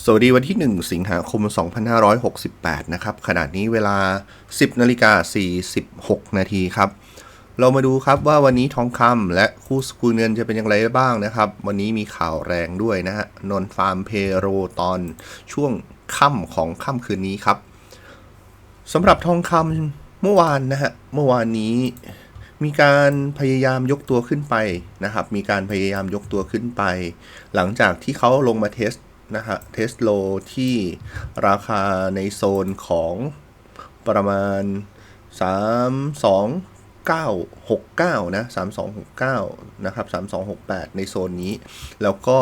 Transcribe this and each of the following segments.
สวัสดีวันที่ 1 สิงหาคม 2568 นะครับ ขณะนี้เวลา 10นาฬิกา46 นาทีครับ เรามาดูครับว่าวันนี้ทองคำและคู่สกุลเงินจะเป็นอย่างไรบ้างนะครับ วันนี้มีข่าวแรงด้วยนะฮะนนฟาร์มเพโรตอนช่วงค่ำของค่ำคืนนี้ครับสำหรับทองคำเมื่อวานนะฮะเมื่อวานนี้มีการพยายามยกตัวขึ้นไปนะครับ มีการพยายามยกตัวขึ้นไป หลังจากที่เขาลงมาเทส นะฮะเทสโลที่ราคาในโซนของประมาณ 3 2 9 6 9 นะ 3269 นะครับ 3268 ในโซนนี้ แล้วก็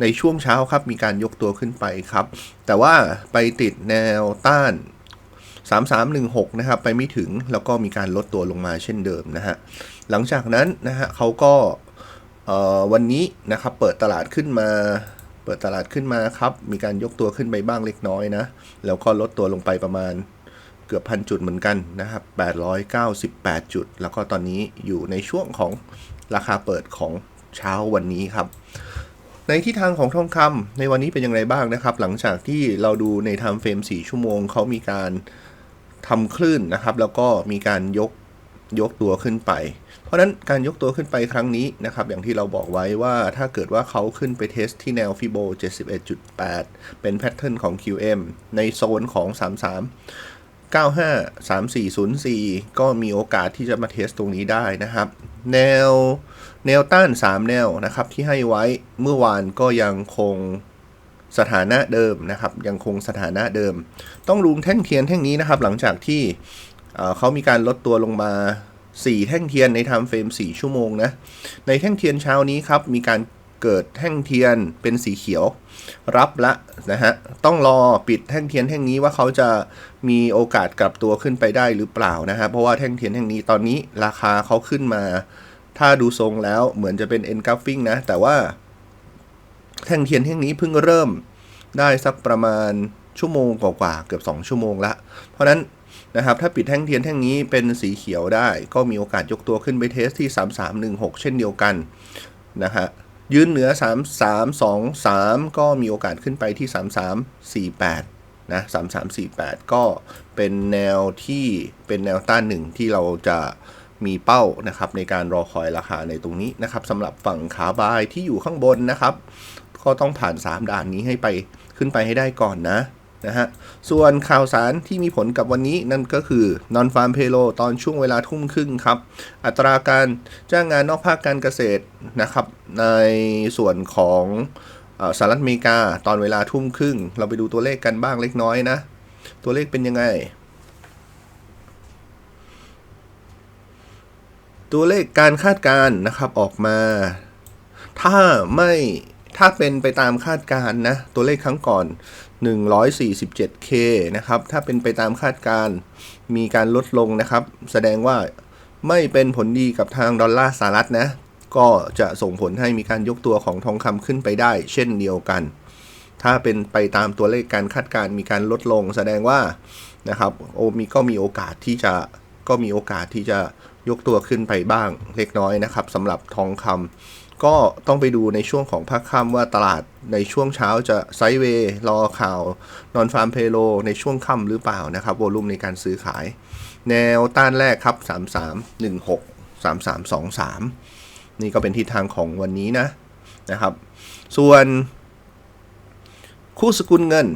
ในช่วงเช้าครับ มีการยกตัวขึ้นไปครับ แต่ว่าไปติดแนวต้าน 3316 นะครับ ไปไม่ถึงแล้วก็มีการลดตัวลงมาเช่นเดิมนะฮะ หลังจากนั้นนะฮะเขาก็วันนี้นะครับเปิดตลาดขึ้นมา เปิดตลาดขึ้นมาครับ มีการยกตัวขึ้นไปบ้างเล็กน้อยนะ แล้วก็ลดตัวลงไปประมาณเกือบพันจุดเหมือนกันนะครับ 898 จุด แล้วก็ตอนนี้อยู่ในช่วงของราคาเปิดของเช้าวันนี้ครับ ในทิศทางของทองคำในวันนี้เป็นอย่างไรบ้างนะครับ หลังจากที่เราดูในไทม์เฟรม4 ชั่วโมงเขามีการทำคลื่นนะครับ แล้วก็มีการยก ยกตัวขึ้นไป เพราะนั้นการยกตัวขึ้นไปครั้งนี้นะครับ อย่างที่เราบอกไว้ว่าถ้าเกิดว่าเขาขึ้นไปเทสที่แนวฟิโบ 71.8 เป็นแพทเทิร์นของ QM ในโซนของ 33 95 3404 ก็มีโอกาสที่จะมาเทสตรงนี้ได้นะครับ แนวแนวต้าน 3 แนวนะครับที่ให้ไว้เมื่อวานก็ยังคงสถานะเดิมนะครับ ยังคงสถานะเดิม ต้องรูมแท่งเทียนแท่งนี้นะครับ หลังจากที่ เขามีการลดตัวลงมา 4 แท่งเทียนในไทม์เฟรม 4 ชั่วโมงนะ ในแท่งเทียนเช้านี้ครับ มีการเกิดแท่งเทียนเป็นสีเขียว รับละนะฮะ ต้องรอปิดแท่งเทียนแท่งนี้ว่าเขาจะมีโอกาสกลับตัวขึ้นไปได้หรือเปล่านะฮะ เพราะว่าแท่งเทียนแท่งนี้ตอนนี้ราคาเขาขึ้นมา ถ้าดูทรงแล้วเหมือนจะเป็น engulfing นะ แต่ว่าแท่งเทียนแท่งนี้เพิ่งเริ่มได้สักประมาณ ชั่วโมงกว่าๆเกือบ 2 ชั่วโมงละ เพราะนั้นนะครับถ้าปิดแท่งเทียนแท่งนี้เป็นสีเขียวได้ ก็มีโอกาสยกตัวขึ้นไปเทสที่ 3316 เช่นเดียวกันนะฮะยืนเหนือ 3323 ก็มีโอกาสขึ้นไปที่ 3348นะ3348 ก็เป็นแนวที่เป็นแนวต้านหนึ่งที่เราจะมีเป้านะครับในการรอคอยราคาในตรงนี้นะครับสำหรับฝั่งขาบายที่อยู่ข้างบนนะครับ ก็ต้องผ่าน 3 ด่านนี้ให้ไปขึ้นไปให้ได้ก่อนนะ นะฮะ ส่วนข่าวสารที่มีผลกับวันนี้นั่นก็คือนอนฟาร์มเพโลตอนช่วงเวลาทุ่มครึ่งครับ อัตราการจ้างงานนอกภาคการเกษตรนะครับ ในส่วนของสหรัฐอเมริกาตอนเวลาทุ่มครึ่ง เราไปดูตัวเลขกันบ้างเล็กน้อยนะ ตัวเลขเป็นยังไง ตัวเลขการคาดการณ์นะครับออกมา ถ้าไม่ถ้าเป็นไปตามคาดการณ์นะ ตัวเลขครั้งก่อน 147K นะครับ ถ้าเป็นไปตามคาดการมีการลดลงนะครับ แสดงว่าไม่เป็นผลดีกับทางดอลลาร์สหรัฐนะ ก็จะส่งผลให้มีการยกตัวของทองคำขึ้นไปได้ เช่นเดียวกัน ถ้าเป็นไปตามตัวเลขการคาดการมีการลดลง แสดงว่านะครับโอมีก็มีโอกาสที่จะก็มีโอกาสที่จะยกตัวขึ้นไปบ้างเล็กน้อยนะครับสำหรับทองคำ ก็ต้องไปดูในช่วงของภาคค่ำว่าตลาดในช่วงเช้าจะไซด์เวย์รอข่าวนอนฟาร์มเพโลในช่วงค่ำหรือเปล่านะครับโวลุ่มในการซื้อขาย แนวต้านแรกครับ 3316 3323 นี่ก็เป็นทิศทางของวันนี้นะนะครับ ส่วนคู่สกุลเงิน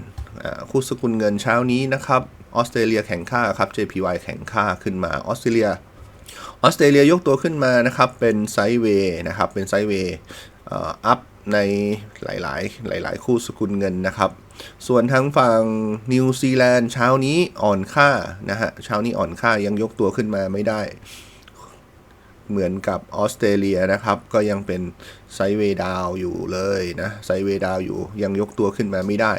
คู่สกุลเงินเช้านี้นะครับออสเตรเลียแข่งค่าครับ JPY แข่งค่าขึ้นมาออสเตรเลีย ออสเตรเลียยกตัวขึ้นมานะครับเป็นไซด์เวย์นะครับเป็นไซด์เวย์อัพในหลาย ๆ หลาย ๆ คู่สกุลเงินนะครับ ส่วนทางฝั่งนิวซีแลนด์เช้านี้อ่อนค่านะฮะเช้านี้อ่อนค่ายังยกตัวขึ้นมาไม่ได้ เหมือนกับออสเตรเลียนะครับ ก็ยังเป็นไซเวดาวอยู่เลยนะไซเวดาวอยู่ยังยกตัวขึ้นมาไม่ได้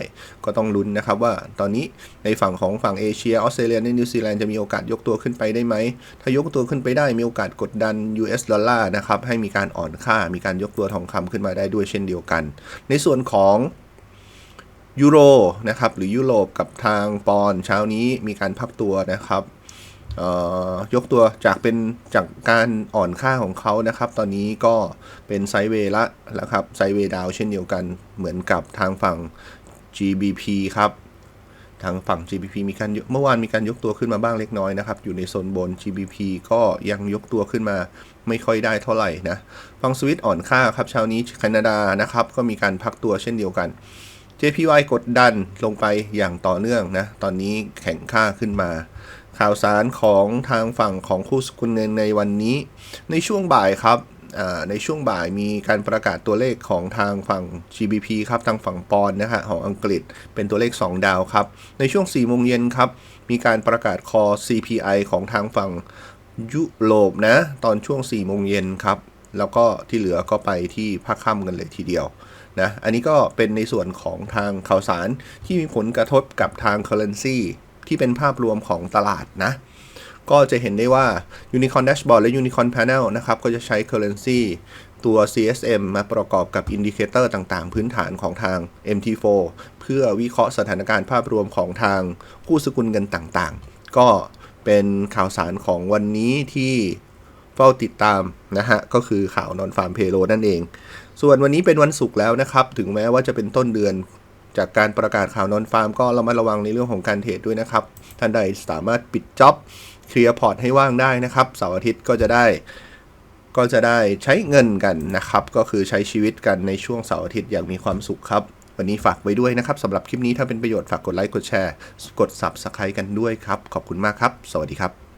ก็ต้องลุ้นนะครับว่าตอนนี้ในฝั่งของฝั่งเอเชียออสเตรเลียในนิวซีแลนด์จะมีโอกาสยกตัวขึ้นไปได้ไหม ถ้ายกตัวขึ้นไปได้มีโอกาสกดดัน US ดอลลาร์นะครับให้มีการอ่อนค่ามีการยกตัวทองคำขึ้นมาได้ด้วยเช่นเดียวกัน ในส่วนของยูโรนะครับหรือยุโรปกับทางปอนเช้านี้มีการพักตัวนะครับ ยกตัวจากเป็นจากการอ่อนค่าของเขานะครับ ตอนนี้ก็เป็นไซเวละแล้วครับไซเวดาวเช่นเดียวกันเหมือนกับทางฝั่ง GBP ครับทางฝั่ง GBP มีการเมื่อวานมีการยกตัวขึ้นมาบ้างเล็กน้อยนะครับ อยู่ในโซนบน GBP ก็ยังยกตัวขึ้นมาไม่ค่อยได้เท่าไหร่นะฝั่งสวิตอ่อนค่าครับเช้านี้แคนาดานะครับ ก็มีการพักตัวเช่นเดียวกัน JPY กดดันลงไปอย่างต่อเนื่องนะ ตอนนี้แข็งค่าขึ้นมา ข่าวสารของทางฝั่งของคู่สกุลเงินในวันนี้ ในช่วงบ่ายครับในช่วงบ่ายมีการประกาศตัวเลขของทางฝั่ง GBP ครับทางฝั่งปอนนะฮะของอังกฤษเป็นตัวเลข 2 ดาวครับ ในช่วง4โมงเย็นครับ มีการประกาศคอ CPI ของทางฝั่งยุโรปนะ ตอนช่วง4โมงเย็นครับ แล้วก็ที่เหลือก็ไปที่ภาคค่ำกันเลยทีเดียวนะอันนี้ก็เป็นในส่วนของทางข่าวสารที่มีผลกระทบกับทาง currency ที่เป็นภาพรวมของตลาดนะ ก็จะเห็นได้ว่า Unicorn Dashboard และ Unicorn Panel นะครับ ก็จะใช้ Currency ตัว CSM มาประกอบกับอินดิเคเตอร์ต่างๆ พื้นฐานของทาง MT4 เพื่อวิเคราะห์สถานการณ์ภาพรวมของทางคู่สกุลเงินต่างๆ ก็เป็นข่าวสารของวันนี้ที่เฝ้าติดตามนะฮะ ก็คือข่าวนอนฟาร์มเพโลนั่นเอง ส่วนวันนี้เป็นวันศุกร์แล้วนะครับ ถึงแม้ว่าจะเป็นต้นเดือน จากการประกาศข่าวนอนฟาร์มก็เรามาระวังในเรื่องของการเทรดด้วยนะครับ ท่านใดสามารถปิดจ็อบเคลียร์พอร์ตให้ว่างได้นะครับเสาร์อาทิตย์ก็จะได้ก็จะได้ใช้เงินกันนะครับ ก็คือใช้ชีวิตกันในช่วงเสาร์อาทิตย์อย่างมีความสุขครับ วันนี้ฝากไว้ด้วยนะครับสำหรับคลิปนี้ถ้าเป็นประโยชน์ฝากกดไลค์กดแชร์ กด Subscribe กันด้วยครับ ขอบคุณมากครับ สวัสดีครับ